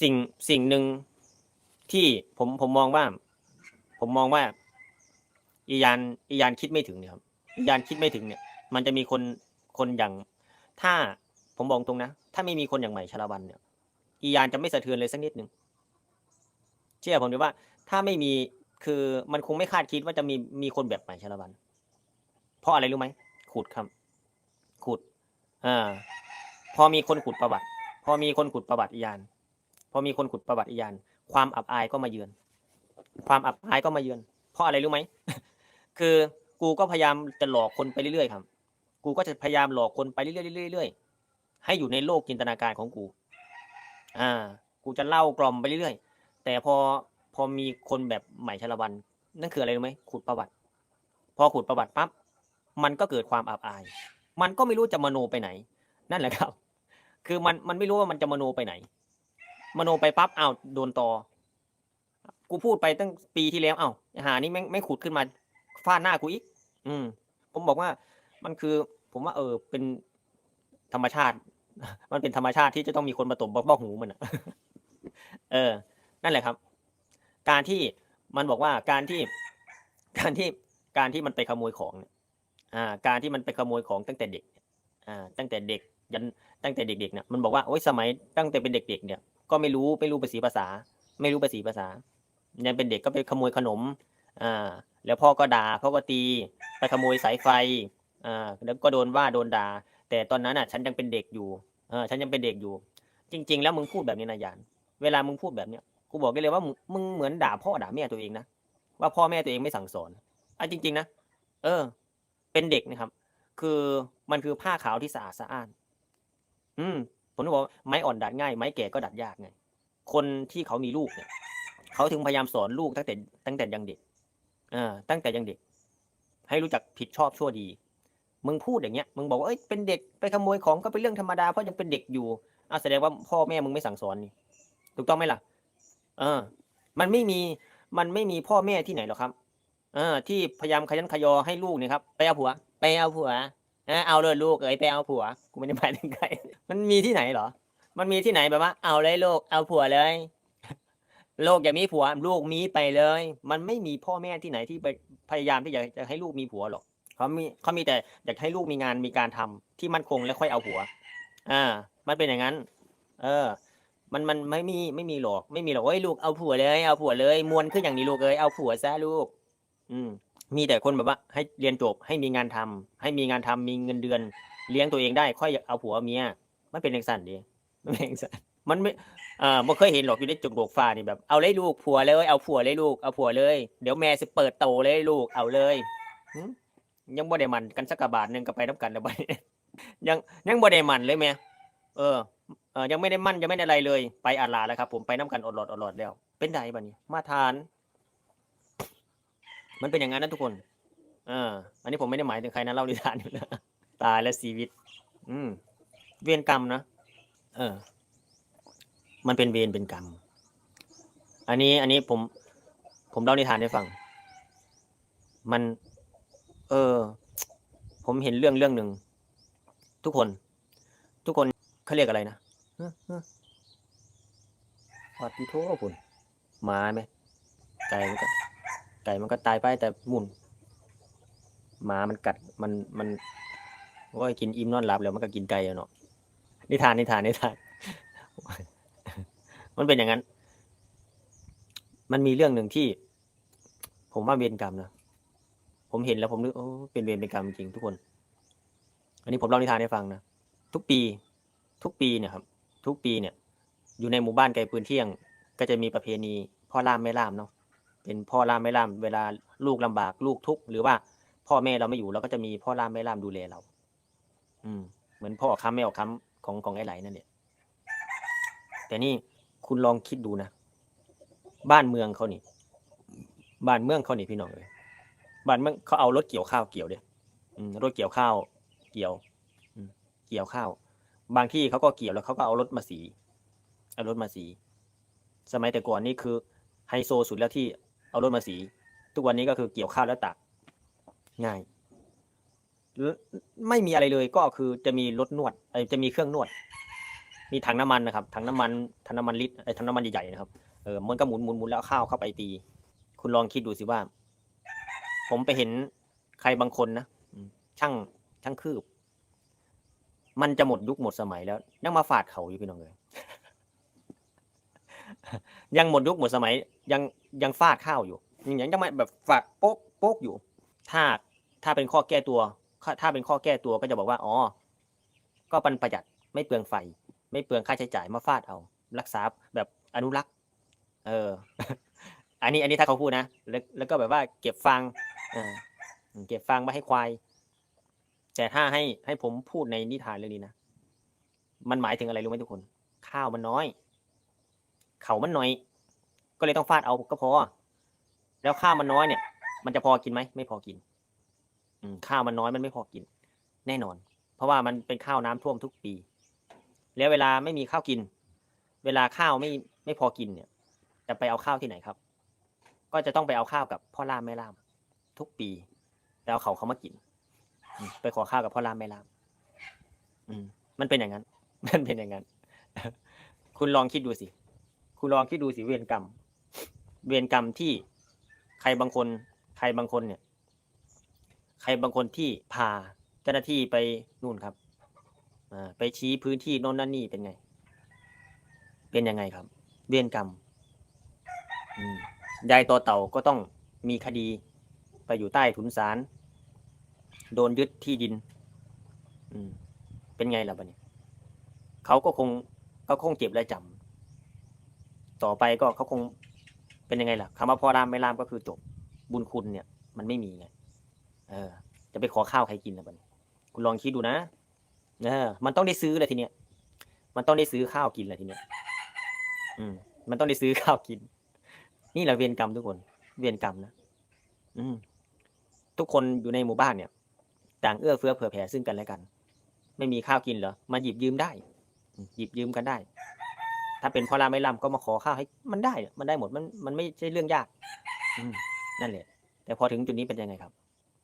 สิ่งสิ่งหนึ่งที่ผมผมมองว่า ผมมองว่า อียานอียานคิดไม่ถึงเนี่ยครับอียานคิดไม่ถึงเนี่ย มันจะมีคนคนอย่าง ถ้าผมบอกตรงนะถ้าไม่มีคนอย่างใหม่ชาลวันเนี่ย อียานจะไม่สะเทือนเลยสักนิดหนึ่งเชื่อผมดีว่า ถ้าไม่มีคือมันคงไม่คาดคิดว่าจะมีมีคนแบบใหม่ชาลวัน เพราะอะไรรู้ไหมขุดครับขุดอ่าพอมีคนขุดประวัติ พอมีคนขุดประวัติอียาน พอมีคนขุดประวัติอียานความอับอายก็มาเยือน ความอับอายก็มาเยือน เพราะอะไรรู้ไหมคือกูก็พยายามจะหลอกคนไปเรื่อยๆครับ กูก็จะพยายามหลอกคนไปเรื่อยๆเรื่อยๆให้อยู่ในโลกจินตนาการของกู อ่า กูจะเล่ากล่อมไปเรื่อยๆ แต่พอพอมีคนแบบใหม่ชลวันนั่นคืออะไรรู้ไหมขุดประวัติ พอขุดประวัติปั๊บมันก็เกิดความอับอาย มันก็ไม่รู้จะมโนไปไหน นั่นแหละครับ คือมันมันไม่รู้ว่ามันจะมโนไปไหน มโนไปปั๊บอ้าวโดนตอกูพูดไปตั้งปีที่แล้วอ้าวหานี่แม่ไม่ขุดขึ้นมาฟาดหน้ากูอีก อืม ผมบอกว่ามันคือ ผมว่า เออ เป็นธรรมชาติ มันเป็นธรรมชาติที่จะต้องมีคนมาตบบ้าหูมันอะเออ นั่นแหละครับ การที่มันบอกว่าการที่ การที่การที่มันไปขโมยของเอ่อ่า การที่มันไปขโมยของตั้งแต่เด็ก อ่า ตั้งแต่เด็กยันตั้งแต่เด็กๆเนี่ยมันบอกว่าโอ้ยสมัยตั้งแต่เป็นเด็ก ๆ เนี่ย ก็ไม่รู้ไม่รู้ภาษีภาษา ไม่รู้ภาษีภาษายังเป็นเด็กก็ไปขโมยขนมอ่าแล้วพ่อก็ด่าพ่อก็ตีไปขโมยสายไฟอ่าแล้วก็โดนว่าโดนด่าแต่ตอนนั้นอะ ฉันยังเป็นเด็กอยู่เออฉันยังเป็นเด็กอยู่ จริง ๆ แล้วมึงพูดแบบนี้นะยานเวลามึงพูดแบบเนี้ยกูบอกได้เลยว่ามึงมึงเหมือนด่าพ่อด่าแม่ตัวเองนะว่าพ่อแม่ตัวเองไม่สั่งสอนอะจริง ๆ นะเออ เป็นเด็กนะครับ คือมันคือผ้าขาวที่สะอาดสะอ้าน อืม ผมต้องบอกไม้อ่อนดัดง่ายไม้แก่ก็ดัดยากไงคนที่เขามีลูกเนี่ยเขาถึงพยายามสอนลูกตั้งแต่ตั้งแต่ยังเด็กอ่าตั้งแต่ยังเด็ก ให้รู้จักผิดชอบชั่วดี มึงพูดอย่างเงี้ยมึงบอกว่าเอ้ยเป็นเด็กไปขโมยของก็เป็นเรื่องธรรมดาเพราะยังเป็นเด็กอยู่อะแสดงว่าพ่อแม่มึงไม่สั่งสอนนี่ถูกต้องไหมล่ะเออ มันไม่มีมันไม่มีพ่อแม่ที่ไหนหรอกครับ เออ ที่พยายามขยันขยอให้ลูกเนี่ยครับ ไปเอาผัว ไปเอาผัว เออเอาเลยลูกเอ้ยไปเอาผัวกูไม่ได้หมายถึงใครมันมีที่ไหนเหรอ มันมีที่ไหนแบบว่า เอาเลยลูกเอาผัวเลย โลกอย่ามีผัวลูกมีไปเลย มันไม่มีพ่อแม่ที่ไหนที่ไปพยายามที่อยากจะให้ลูกมีผัวหรอกเขามีเขามีแต่อยากให้ลูกมีงานมีการทำที่มั่นคงแล้วค่อยเอาผัว อ่า มันเป็นอย่างนั้น เออ มันมันไม่มีไม่มีหรอก ไม่มีหรอกเอ้ยลูกเอาผัวเลย เอาผัวเลยมวนขึ้นอย่างนี้ลูกเอ้ยเอาผัวซะลูก อืม มีแต่คนแบบว่า ให้เรียนจบให้มีงานทำให้มีงานทำมีเงินเดือน เลี้ยงตัวเองได้ค่อยเอาผัวเมียมันเป็นเอย่างสั่นดีมันเป็นอย่างสั่นมันไม่อ่าไม่เคยเห็นหรอกอยู่ในจุกโลกฟ้านี่แบบ เอาเลยลูกผัวเลยเอาผัวเลยลูกเอาผัวเลย เดี๋ยวแม่สิเปิดโตเลยลูกเอาเลยยังบ่ได้มันกันสักกะบาทหนึ่งก็ไปน้ำกันแล้วไปยังยังบ่ได้มันเลยแม่เออเออยังไม่ได้มั่นยังไม่ได้อะไรเลย ไปอาลาแล้วครับ ผมไปน้ำกันอดหลอดอดหลอดแล้ว เป็นไดบัดนี้ มาทาน มันเป็นอย่างนั้นนะทุกคน เออ อันนี้ผมไม่ได้หมายถึงใครนะเล่านิทานอยู่นะตายและชีวิต อืม เวรกรรมนะเออ มันเป็นเวรเป็นกรรม อันนี้ อันนี้ผม ผมเล่านิทานให้ฟัง มัน เออ ผมเห็นเรื่องเรื่องหนึ่งทุกคน ทุกคนเขาเรียกอะไรนะฮะฮะปัดที่โทษคุณมาไหมไก่มันก็ ไก่มันก็ตายไปแต่หมุนหมามันกัดมันมันโอ้กินอิ่มนอนหลับแล้วมันก็กินไก่เนาะนิทานนิทานนิทาน มันเป็นอย่างนั้น มันมีเรื่องหนึ่งที่ ผมว่าเวรกรรมนะผมเห็นแล้วผมนึกโอ้เป็นเวรเป็นกรรมจริงทุกคน อันนี้ผมเล่านิทานให้ฟังนะทุกปี ทุกปีเนี่ยครับ ทุกปีเนี่ย อยู่ในหมู่บ้านไกลปืนเที่ยง ก็จะมีประเพณีพ่อล่ามแม่ล่ามเนาะ เป็นพ่อล่ามแม่ล่ามเวลาลูกลำบากลูกทุกข์หรือว่าพ่อแม่เราไม่อยู่เราก็จะมีพ่อล่ามแม่ล่ามดูแลเรา อืม เหมือนพ่อออกคำแม่ออกคำของของไอ้ไหลนั่นเนี่ยแต่นี่คุณลองคิดดูนะบ้านเมืองเขานี่ บ้านเมืองเขานี่พี่น้องเลยบ้านเมืองเขาเอารถเกี่ยวข้าวเกี่ยวเดียอืมรถเกี่ยวข้าวเกี่ยวอืเกี่ยวข้าว บางที่เขาก็เกี่ยวแล้วเขาก็เอารถมาสีเอารถมาสี สมัยแต่ก่อนนี่คือไฮโซสุดแล้วที่ เอารถมาสี ทุกวันนี้ก็คือเกี่ยวข้าวแล้วตักง่าย ไม่มีอะไรเลยก็คือจะมีรถนวดอจะมีเครื่องนวด มีถังน้ำมันนะครับถังน้ำมันถังน้ำมันลิตรไอ้ถังน้ำมันใหญ่ๆนะครับเออมันก็หมุนหมุนหมุนแล้วข้าวเข้าไปตี คุณลองคิดดูสิว่า ผมไปเห็นใครบางคนนะช่างช่างคืบ มันจะหมดยุคหมดสมัยแล้วยังมาฝาดเขาอยู่พี่น้องเลยยังหมดยุคหมดสมัย ยังยังฟาดข้าวอยู่ยังยังไมาแบบฝาดโป๊กโป๊กอยู่ ถ้าถ้าเป็นข้อแก้ตัว ถ้าเป็นข้อแก้ตัวก็จะบอกว่าอ๋อก็ปันประหยัดไม่เปลืองไฟ ไม่เปลืองค่าใช้จ่ายมาฟาดเอา รักษาแบบอนุรักษ์ เออ อันนี้อันนี้ถ้าเขาพูดนะแล้วแล้วก็แบบว่าเก็บฟางเก็บฟางไว้ให้ควายแต่ถ้าให้ให้ผมพูดในนิทานเรื่องนี้นะมันหมายถึงอะไรรู้ไหมทุกคน ข้าวมันน้อย เขามันน้อย ก็เลยต้องฟาดเอาก็พอ แล้วข้าวมันน้อยเนี่ย มันจะพอกินไหมไม่พอกิน อืมข้าวมันน้อยมันไม่พอกิน แน่นอน เพราะว่ามันเป็นข้าวน้ำท่วมทุกปี แล้วเวลาไม่มีข้าวกิน เวลาข้าวไม่ไม่พอกินเนี่ย จะไปเอาข้าวที่ไหนครับ ก็จะต้องไปเอาข้าวกับพ่อล่ามแม่ล่าม ทุกปีแล้วเขาเขามากินไปขอข้าวกับพ่อล่ามแม่ล่าม อืม มันเป็นอย่างนั้น มันเป็นอย่างนั้น คุณลองคิดดูสิ คุณลองคิดดูสิเวรกรรม เวรกรรมที่ใครบางคน ใครบางคนเนี่ย ใครบางคนที่พาเจ้าหน้าที่ไปนู่นครับอไปชี้พื้นที่โน่นนั่นนี่เป็นไง เป็นยังไงครับ เวรกรรมอืมยายตัวเต่าก็ต้องมีคดีไปอยู่ใต้ถุนศาลโดนยึดที่ดิน อืม เป็นไงล่ะบัดนี้เขาก็คงเขาคงเจ็บและจำต่อไปก็เขาคง เป็นยังไงล่ะคำว่าพ่อรามไม่รามก็คือจบ บุญคุณเนี่ย มันไม่มีไงเออ จะไปขอข้าวใครกินนะบันคุณลองคิดดูนะเออ มันต้องได้ซื้อเลยทีเนี้ยมันต้องได้ซื้อข้าวกินเลยทีเนี้ยอืม มันต้องได้ซื้อข้าวกิน นี่แหละเวรกรรมทุกคน เวรกรรมนะอืม ทุกคนอยู่ในหมู่บ้านเนี่ย ต่างเอื้อเฟื้อเผื่อแผ่ซึ่งกันและกัน ไม่มีข้าวกินเหรอมาหยิบยืมได้ หยิบยืมกันได้ ถ้าเป็นพ่อรามไม่รำก็มาขอข้าวให้ มันได้ มันได้หมด มัน มันไม่ใช่เรื่องยากนั่นแหละ แต่พอถึงจุดนี้เป็นยังไงครับ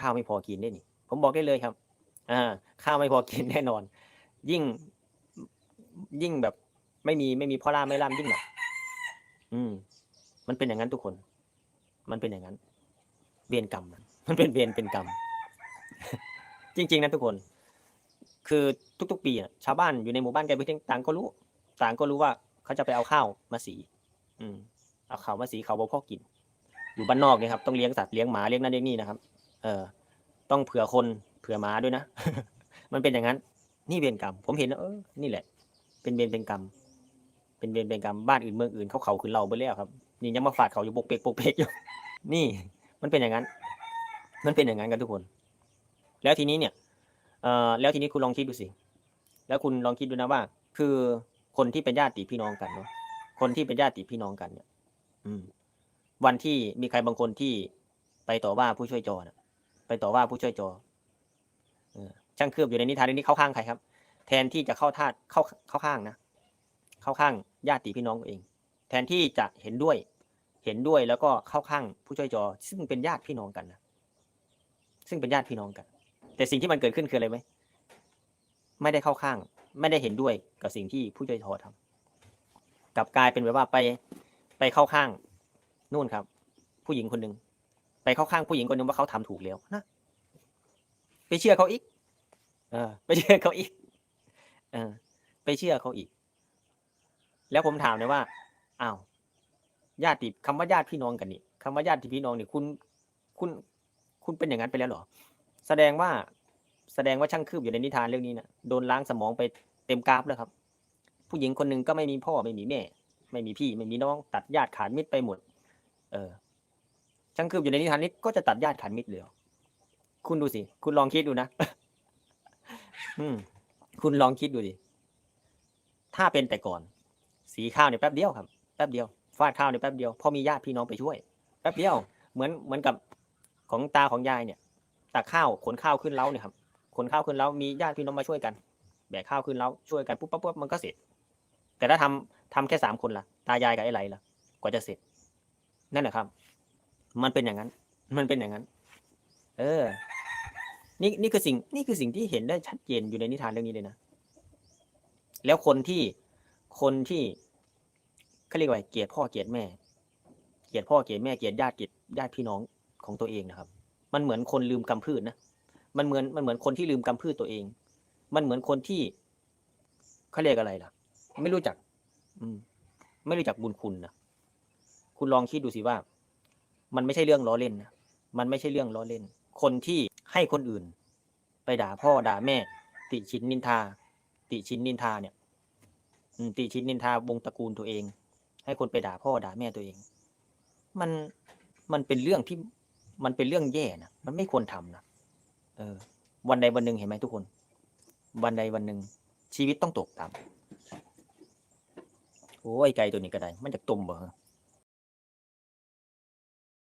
ข้าวไม่พอกินได้นี่ ผมบอกได้เลยครับ อ่า ข้าวไม่พอกินแน่นอน ยิ่ง ยิ่งแบบ ไม่มีไม่มีพ่อรามไม่รำยิ่งแบบอืม มันเป็นอย่างนั้นทุกคน มันเป็นอย่างนั้น เวรกรรม มันเป็นเวรเป็นกรรม จริง ๆนะทุกคน คือทุก ๆ ปีอะ ชาวบ้านอยู่ในหมู่บ้านใกล้พื้นที่ต่างก็รู้ ต่างก็รู้ว่า เขาจะไปเอาข้าวมาสี อืม เอาข้าวมาสีเขาบ่พอกิน อยู่บ้านนอกเนี่ยครับต้องเลี้ยงสัตว์เลี้ยงหมาเลี้ยงนั่นเลี้ยงนี่นะครับ เออ ต้องเผื่อคนเผื่อหมาด้วยนะ มันเป็นอย่างนั้น นี่เวรกรรม ผมเห็นแล้วเออ นี่แหละ เป็นเวรเป็นกรรม เป็นเวรเป็นกรรมบ้านอื่นเมืองอื่นเขาเขาขึ้นเราไปแล้วครับ นี่ยังมาฝาดเขาอยู่ปกเปกปกเปกอยู่ นี่ มันเป็นอย่างนั้น มันเป็นอย่างนั้นกันทุกคน แล้วทีนี้เนี่ย เอ่อ แล้วทีนี้คุณลองคิดดูสิ แล้วคุณลองคิดดูนะว่า คือ คนที่เป็นญาติพี่น้องกันเนาะคนที่เป็นญาติพี่น้องกันเนี่ย อืม วันที่มีใครบางคนที่ไปต่อว่าผู้ช่วยจอนะไปต่อว่าผู้ช่วยจอช่างเคลือบอยู่ในนิทานเรื่องนี้เข้าข้างใครครับ แทนที่จะเข้าท่าเข้าเข้าข้างนะเข้าข้างญาติพี่น้องตัวเอง แทนที่จะเห็นด้วย เห็นด้วยแล้วก็เข้าข้างผู้ช่วยจอ ซึ่งเป็นญาติพี่น้องกันนะซึ่งเป็นญาติพี่น้องกัน แต่สิ่งที่มันเกิดขึ้นคืออะไรไหมไม่ได้เข้าข้าง ไม่ได้เห็นด้วยกับสิ่งที่ผู้ช่วยจอทำกลับกลายเป็นแบบว่าไปไปเข้าข้างนู่นครับ ผู้หญิงคนหนึ่งไปเข้าข้างผู้หญิงคนหนึ่งว่าเขาทำถูกแล้วนะไปเชื่อเขาอีก เออ ไปเชื่อเขาอีก เออ ไปเชื่อเขาอีก แล้วผมถามเลยว่าอ้าวญาติคำว่าญาติพี่น้องกันนี่คำว่าญาติพี่น้องนี่คุณคุณคุณเป็นอย่างนั้นไปแล้วเหรอ แสดงว่าแสดงว่าช่างคืบอยู่ในนิทานเรื่องนี้นะโดนล้างสมองไป เต็มกราฟแล้วครับ ผู้หญิงคนหนึ่งก็ไม่มีพ่อไม่มีแม่ ไม่มีพี่ไม่มีน้อง ตัดญาติขาดมิตรไปหมด เออช่างคืบอยู่ในนิทานนี้ก็จะตัดญาติขาดมิตรเลยคุณดูสิ คุณลองคิดดูนะอืม คุณลองคิดดูดิ ถ้าเป็นแต่ก่อน สีข้าวเนี่ยแป๊บเดียวครับ แป๊บเดียวฟาดข้าวเนี่ยแป๊บเดียวพอมีญาติพี่น้องไปช่วยแป๊บเดียว เหมือนเหมือนกับของตาของยายเนี่ยตักข้าวขนข้าวขึ้นเล้าเนี่ยครับขนข้าวขึ้นเล้ามีญาติพี่น้องมาช่วยกัน แบกข้าวขึ้นเล้าช่วยกันปุ๊บปั๊บปุ๊บมันก็เสร็จ แต่ถ้าทำทำแค่สามคนล่ะ ตายายกับไอ้ไหลล่ะ กว่าจะเสร็จ นั่นแหละครับ มันเป็นอย่างนั้น มันเป็นอย่างนั้น เออ นี่นี่คือสิ่ง นี่คือสิ่งที่เห็นได้ชัดเจนอยู่ในนิทานเรื่องนี้เลยนะ แล้วคนที่คนที่เขาเรียกว่าเกลียดพ่อเกลียดแม่ เกลียดพ่อเกลียดแม่เกลียดญาติเกลียดญาติพี่น้องของตัวเองนะครับ มันเหมือนคนลืมกำพืชนะ มันเหมือนมันเหมือนคนที่ลืมกำพืชตัวเอง มันเหมือนคนที่เขาเรียกอะไรล่ะ ไม่รู้จัก อืม ไม่รู้จักบุญคุณนะคุณลองคิดดูสิว่า มันไม่ใช่เรื่องล้อเล่นนะมันไม่ใช่เรื่องล้อเล่น คนที่ให้คนอื่น ไปด่าพ่อด่าแม่ ติชินนินทา ติชินนินทาเนี่ยติชินนินทาวงตระกูลตัวเอง ให้คนไปด่าพ่อด่าแม่ตัวเอง มันมันเป็นเรื่องที่มันเป็นเรื่องแย่นะมันไม่ควรทำนะเออ วันใดวันหนึ่งเห็นไหมทุกคน วันใดวันหนึ่ง ชีวิตต้องตกต่ำโอ้ยไก่ตัวนี้ก็ได้ มันจะตุ่มบ่ฮะ